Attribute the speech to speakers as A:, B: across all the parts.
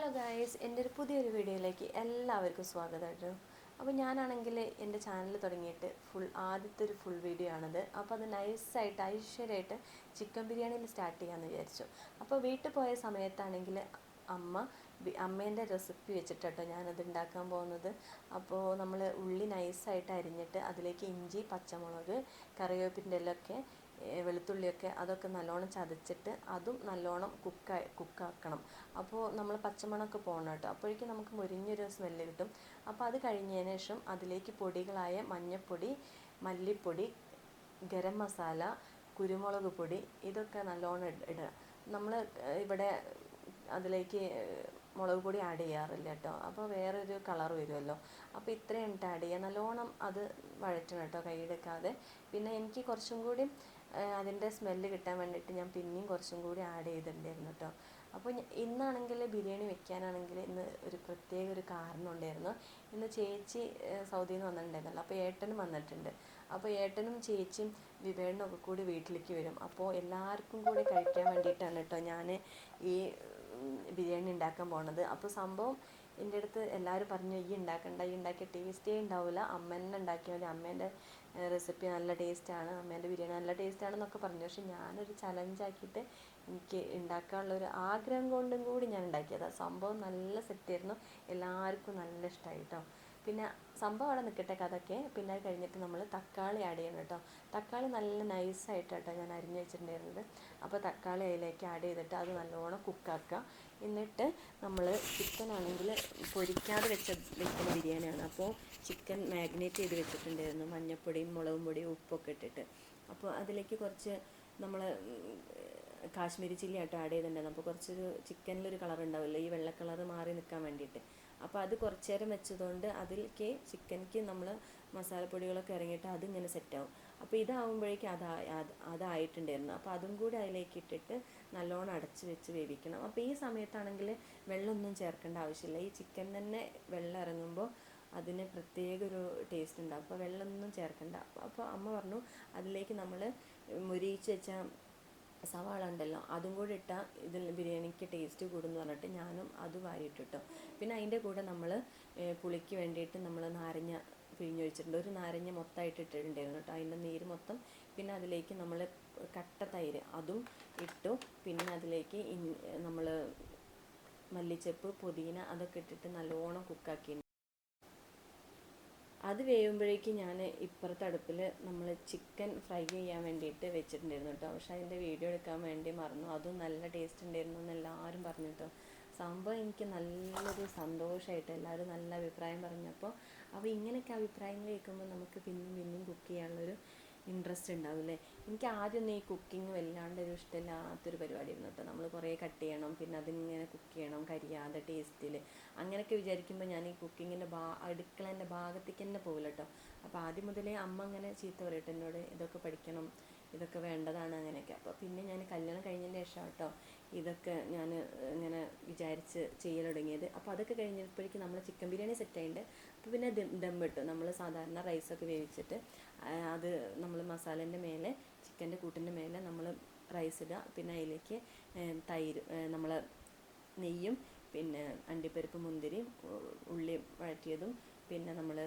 A: Hello guys എന്റെ ഒരു പുതിയൊരു വീഡിയോയിലേക്ക് എല്ലാവർക്കും സ്വാഗതം കേട്ടോ. അപ്പോൾ ഞാനാണെങ്കിൽ എന്റെ ചാനൽ തുടങ്ങിയിട്ട് ഫുൾ ആദ്യത്തെ ഒരു ഫുൾ വീഡിയോ ആണത്. അപ്പോൾ അത് നൈസായിട്ട് ഐശ്വര്യമായിട്ട് ചിക്കൻ ബിരിയാണിയിൽ സ്റ്റാർട്ട് ചെയ്യാമെന്ന് വിചാരിച്ചു. അപ്പോൾ വീട്ടിൽ പോയ സമയത്താണെങ്കിൽ അമ്മ അമ്മേന്റെ റെസിപ്പി വെച്ചിട്ട് കേട്ടോ ഞാനത് ഉണ്ടാക്കാൻ പോകുന്നത്. അപ്പോൾ നമ്മൾ ഉള്ളി നൈസായിട്ട് അരിഞ്ഞിട്ട് അതിലേക്ക് ഇഞ്ചി പച്ചമുളക് കറിവേപ്പിന്റെ ഇലയൊക്കെ ഏഹ് വെളുത്തുള്ളിയൊക്കെ അതൊക്കെ നല്ലോണം ചതച്ചിട്ട് അതും നല്ലോണം കുക്ക കുക്കാക്കണം. അപ്പോൾ നമ്മൾ പച്ചമണമൊക്കെ പോകണം കേട്ടോ അപ്പോഴേക്കും നമുക്ക് മുരിഞ്ഞൊരു സ്മെല്ല് കിട്ടും. അപ്പോൾ അത് കഴിഞ്ഞതിന് ശേഷം അതിലേക്ക് പൊടികളായ മഞ്ഞൾപ്പൊടി മല്ലിപ്പൊടി ഗരം മസാല കുരുമുളക് പൊടി ഇതൊക്കെ നല്ലോണം ഇട- ഇടുക നമ്മൾ ഇവിടെ അതിലേക്ക് മുളക് പൊടി ആഡ് ചെയ്യാറില്ല കേട്ടോ. അപ്പോൾ വേറൊരു കളർ വരുമല്ലോ. അപ്പോൾ ഇത്രയും ഇട്ട് ആഡ് ചെയ്യുക നല്ലോണം അത് വഴറ്റണം കേട്ടോ കൈയെടുക്കാതെ പിന്നെ എനിക്ക് കുറച്ചും കൂടി അതിന്റെ സ്മെല്ല് കിട്ടാൻ വേണ്ടിയിട്ട് ഞാൻ പിന്നെയും കുറച്ചും കൂടി ആഡ് ചെയ്തിട്ടുണ്ടായിരുന്നു കേട്ടോ അപ്പോൾ ഇന്നാണെങ്കിൽ ബിരിയാണി വെക്കാനാണെങ്കിൽ ഇന്ന് ഒരു പ്രത്യേക ഒരു കാരണം ഉണ്ടായിരുന്നു. ഇന്ന് ചേച്ചി സൗദിയിൽ നിന്ന് വന്നിട്ടുണ്ടായിരുന്നല്ലോ. അപ്പോൾ ഏട്ടനും വന്നിട്ടുണ്ട്. അപ്പോൾ ഏട്ടനും ചേച്ചിയും വിവേകനും ഒക്കെ കൂടി വീട്ടിലേക്ക് വരും. അപ്പോൾ എല്ലാവർക്കും കൂടി കഴിക്കാൻ വേണ്ടിയിട്ടാണ് കേട്ടോ ഞാൻ ഈ ബിരിയാണി ഉണ്ടാക്കാൻ പോണത്. അപ്പോൾ സംഭവം എന്റെ അടുത്ത് എല്ലാവരും പറഞ്ഞു ഈ ഉണ്ടാക്കണ്ട ഈ ഉണ്ടാക്കിയ ടേസ്റ്റേ ഉണ്ടാവില്ല അമ്മ തന്നെ ഉണ്ടാക്കിയാൽ മതി അമ്മേന്റെ റെസിപ്പി നല്ല ടേസ്റ്റാണ് അമ്മേന്റെ ബിരിയാണി നല്ല ടേസ്റ്റാണെന്നൊക്കെ പറഞ്ഞു. പക്ഷെ ഞാനൊരു ചലഞ്ചാക്കിയിട്ട് എനിക്ക് ഉണ്ടാക്കാനുള്ള ഒരു ആഗ്രഹം കൊണ്ടും കൂടി ഞാൻ ഉണ്ടാക്കിയതാണ് സംഭവം നല്ല സെറ്റ് ആയിരുന്നു. എല്ലാവർക്കും നല്ല ഇഷ്ടമായി കേട്ടോ പിന്നെ സംഭവം അവിടെ നിൽക്കട്ടെ കഥയ്ക്ക് പിന്നെ അത് കഴിഞ്ഞിട്ട് നമ്മൾ തക്കാളി ആഡ് ചെയ്യണം കേട്ടോ. തക്കാളി നല്ല നൈസായിട്ട് കേട്ടോ ഞാൻ അരിഞ്ഞ് വെച്ചിട്ടുണ്ടായിരുന്നത്. അപ്പോൾ തക്കാളി അതിലേക്ക് ആഡ് ചെയ്തിട്ട് അത് നല്ലോണം കുക്കാക്കുക എന്നിട്ട് നമ്മൾ ചിക്കൻ ആണെങ്കിൽ പൊരിക്കാതെ വെച്ച വെക്കുന്ന ബിരിയാണിയാണ് അപ്പോൾ ചിക്കൻ മാഗ്നേറ്റ് ചെയ്ത് വെച്ചിട്ടുണ്ടായിരുന്നു. മഞ്ഞൾപ്പൊടിയും മുളകും പൊടിയും ഉപ്പൊക്കെ ഇട്ടിട്ട്. അപ്പോൾ അതിലേക്ക് കുറച്ച് നമ്മൾ കാശ്മീരി ചില്ലി ആയിട്ട് ആഡ് ചെയ്തിട്ടുണ്ടായിരുന്നു അപ്പോൾ കുറച്ചൊരു ചിക്കനിലൊരു കളർ ഉണ്ടാവില്ല ഈ വെള്ള കളർ മാറി നിൽക്കാൻ വേണ്ടിയിട്ട്. അപ്പോൾ അത് കുറച്ച് നേരം വെച്ചതുകൊണ്ട് അതിലേക്ക് ചിക്കനിക്ക് നമ്മൾ മസാലപ്പൊടികളൊക്കെ ഇറങ്ങിയിട്ട് അതിങ്ങനെ സെറ്റാവും. അപ്പോൾ ഇതാവുമ്പോഴേക്കും അതാ അത് അതായിട്ടുണ്ടായിരുന്നു. അപ്പോൾ അതും കൂടി അതിലേക്ക് ഇട്ടിട്ട് നല്ലോണം അടച്ച് വെച്ച് വേവിക്കണം. അപ്പോൾ ഈ സമയത്താണെങ്കിൽ വെള്ളമൊന്നും ചേർക്കേണ്ട ആവശ്യമില്ല. ഈ ചിക്കൻ തന്നെ വെള്ളം ഇറങ്ങുമ്പോൾ അതിന് പ്രത്യേക ഒരു ടേസ്റ്റ് ഉണ്ടാവും. അപ്പോൾ വെള്ളമൊന്നും ചേർക്കണ്ട. അപ്പോൾ അമ്മ പറഞ്ഞു അതിലേക്ക് നമ്മൾ മുരിയിച്ച് വെച്ച സവാള ഉണ്ടല്ലോ അതും കൂടി ഇട്ടാൽ ഇതിൽ ബിരിയാണിക്ക് ടേസ്റ്റ് കൂടുമെന്ന് പറഞ്ഞിട്ട് ഞാനും അത് വാരിയിട്ടിട്ടോ. പിന്നെ അതിന്റെ കൂടെ നമ്മൾ പുളിക്ക് വേണ്ടിയിട്ട് നമ്മൾ നാരങ്ങ പിഴിഞ്ഞൊഴിച്ചിട്ടുണ്ട്. ഒരു നാരങ്ങ മൊത്തമായിട്ട് ഇട്ടിട്ടുണ്ടായിരുന്നു കേട്ടോ. അതിന്റെ നീര് മൊത്തം പിന്നെ അതിലേക്ക് നമ്മൾ കട്ട തൈര് അതും ഇട്ടു. പിന്നെ അതിലേക്ക് നമ്മൾ മല്ലിച്ചപ്പ് പുതിന അതൊക്കെ ഇട്ടിട്ട് നല്ലോണം കുക്കാക്കി അത് വേവുമ്പോഴേക്കും ഞാൻ ഇപ്പുറത്തെ അടുപ്പിൽ നമ്മൾ ചിക്കൻ ഫ്രൈ ചെയ്യാൻ വേണ്ടിയിട്ട് വെച്ചിട്ടുണ്ടായിരുന്നു കേട്ടോ പക്ഷേ അതിന്റെ വീഡിയോ എടുക്കാൻ വേണ്ടി മറന്നു. അതും നല്ല ടേസ്റ്റ് ഉണ്ടായിരുന്നു എന്ന് എല്ലാവരും പറഞ്ഞു കേട്ടോ സംഭവം എനിക്ക് നല്ലൊരു സന്തോഷമായിട്ട് എല്ലാവരും നല്ല അഭിപ്രായം പറഞ്ഞപ്പോൾ അപ്പോൾ ഇങ്ങനെയൊക്കെ അഭിപ്രായങ്ങൾ കേൾക്കുമ്പോൾ നമുക്ക് പിന്നെയും പിന്നെയും കുക്ക് ചെയ്യാനുള്ളൊരു ഇൻട്രസ്റ്റ് ഉണ്ടാവില്ലേ എനിക്ക് ആദ്യമൊന്നും ഈ കുക്കിംഗ് വല്ലാണ്ട് ഒരു ഇഷ്ടമില്ലാത്തൊരു പരിപാടിയായിരുന്നു കേട്ടോ. നമ്മൾ കുറേ കട്ട് ചെയ്യണം പിന്നെ അതിങ്ങനെ കുക്ക് ചെയ്യണം കരിയാതെ ടേസ്റ്റിൽ അങ്ങനെയൊക്കെ വിചാരിക്കുമ്പോൾ ഞാൻ ഈ കുക്കിങ്ങിന്റെ ഭാ അടുക്കളേന്റെ ഭാഗത്തേക്ക് തന്നെ പോകില്ല കേട്ടോ. അപ്പോൾ ആദ്യം മുതലേ അമ്മ അങ്ങനെ ചീത്ത പറയട്ടെ എന്നോട് ഇതൊക്കെ പഠിക്കണം. ഇതൊക്കെ വേണ്ടതാണ് അങ്ങനെയൊക്കെ. അപ്പോൾ പിന്നെ ഞാൻ കല്യാണം കഴിഞ്ഞതിന് ശേഷം കേട്ടോ ഇതൊക്കെ ഞാൻ ഇങ്ങനെ വിചാരിച്ച് ചെയ്യൽ തുടങ്ങിയത്. അപ്പോൾ അതൊക്കെ കഴിഞ്ഞപ്പോഴേക്കും നമ്മൾ ചിക്കൻ ബിരിയാണി സെറ്റ് ആയിട്ടുണ്ട് അപ്പോൾ പിന്നെ ദം ഇട്ടു. നമ്മൾ സാധാരണ റൈസൊക്കെ വേവിച്ചിട്ട് അത് നമ്മൾ മസാലേന്റെ മേലെ ചിക്കന്റെ കൂട്ടിന്റെ മേലെ നമ്മൾ റൈസ് ഇടുക. പിന്നെ അതിലേക്ക് തൈര് നമ്മൾ നെയ്യും പിന്നെ അണ്ടിപ്പരിപ്പ് മുന്തിരിയും ഉള്ളിയും ഉള്ളി വഴറ്റിയതും പിന്നെ നമ്മൾ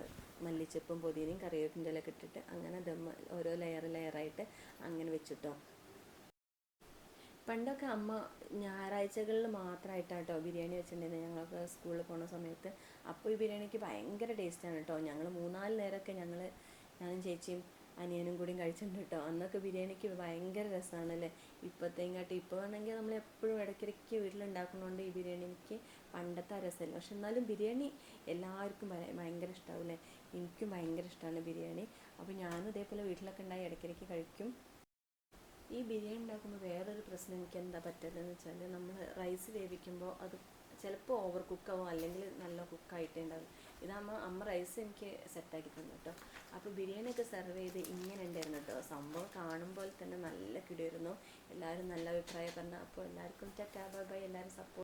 A: മല്ലിച്ചപ്പും പുതിനയും കറിവേപ്പിന്റെ ഇലയൊക്കെ ഇട്ടിട്ട് അങ്ങനെ ദമ്മ ഓരോ ലെയർ ലെയറായിട്ട് അങ്ങനെ വെച്ചിട്ടോ. പണ്ടൊക്കെ അമ്മ ഞായറാഴ്ചകളിൽ മാത്രമായിട്ടാണ് കേട്ടോ ബിരിയാണി വെച്ചിട്ടുണ്ടായിരുന്നത് ഞങ്ങൾക്ക് സ്കൂളിൽ പോണ സമയത്ത്. അപ്പോൾ ഈ ബിരിയാണിക്ക് ഭയങ്കര ടേസ്റ്റാണ് കേട്ടോ ഞങ്ങൾ മൂന്നാൽ നേരമൊക്കെ ഞങ്ങൾ ഞാനും ചേച്ചിയും അനിയനും കൂടിയും കഴിച്ചിട്ടുണ്ട് കേട്ടോ. അന്നൊക്കെ ബിരിയാണിക്ക് ഭയങ്കര രസമാണല്ലേ ഇപ്പോഴത്തേങ്ങാട്ടി ഇപ്പോൾ ആണെങ്കിൽ നമ്മൾ എപ്പോഴും ഇടയ്ക്കിടയ്ക്ക് വീട്ടിലുണ്ടാക്കുന്നതുകൊണ്ട് ഈ ബിരിയാണിക്ക് പണ്ടത്തെ രസമല്ല പക്ഷെ എന്നാലും ബിരിയാണി എല്ലാവർക്കും ഭയ- ഭയങ്കര ഇഷ്ടാവില്ലേ? എനിക്കും ഭയങ്കര ഇഷ്ടമാണ് ബിരിയാണി. അപ്പോൾ ഞാനും ഇതേപോലെ വീട്ടിലൊക്കെ ഉണ്ടായി ഇടയ്ക്കിടയ്ക്ക് കഴിക്കും. ഈ ബിരിയാണി ഉണ്ടാക്കുമ്പോൾ വേറൊരു പ്രശ്നം എനിക്ക് എന്താ പറ്റില്ലെന്ന് വെച്ചാൽ നമ്മൾ റൈസ് വേവിക്കുമ്പോൾ അത് ചിലപ്പോൾ ഓവർ കുക്കാവും അല്ലെങ്കിൽ നല്ല കുക്കായിട്ടേ ഉണ്ടാവും ഇതാകുമ്പോൾ അമ്മ റൈസ് എനിക്ക് സെറ്റാക്കി തന്നു കേട്ടോ. ബിരിയാണിയൊക്കെ സെർവ് ചെയ്ത് ഇങ്ങനെ ഉണ്ടായിരുന്നു കേട്ടോ. സംഭവം കാണുമ്പോൾ തന്നെ നല്ല കിടിയായിരുന്നു എല്ലാവരും നല്ല അഭിപ്രായം പറഞ്ഞു അപ്പോൾ എല്ലാവർക്കും ടാറ്റാ ബൈ ബൈ എല്ലാവരും സപ്പോർട്ട്